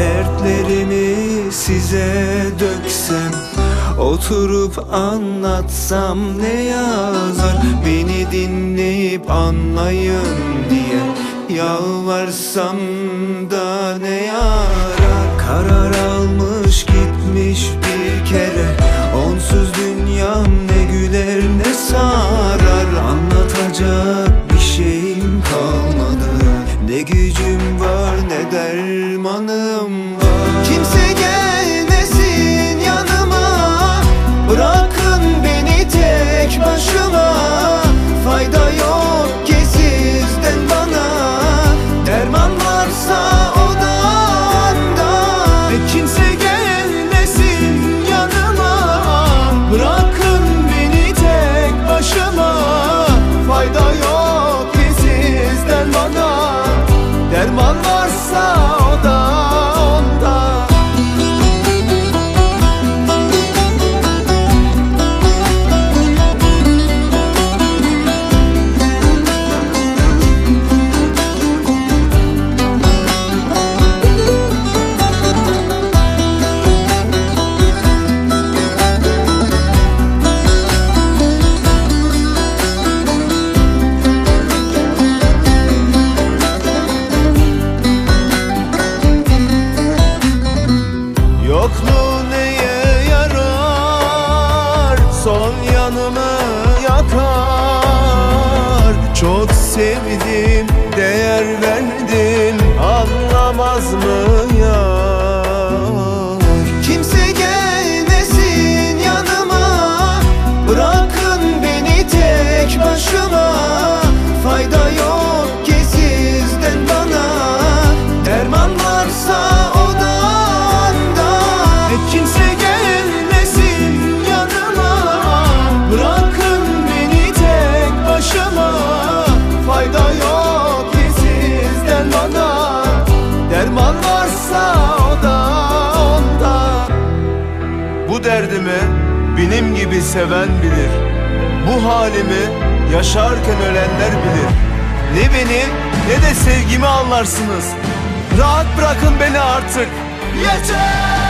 Dertlerimi size döksem Oturup anlatsam ne yazar? Beni dinleyip anlayın diye Yalvarsam da ne yarar? Karar almış gitmiş bir kere Onsuz dünyam ne güler ne sarar? Anlatacak bir şeyim kalmadı. Ne gücüm var ne dermanım Aman varsa Son yanımı yakar. Çok sevdim değer verdim Anlamaz mı yar Kimse gelmesin yanıma Bırakın beni tek başıma benim gibi seven bilir. Bu halimi yaşarken ölenler bilir. Ne beni ne de sevgimi anlarsınız. Rahat bırakın beni artık. Yeter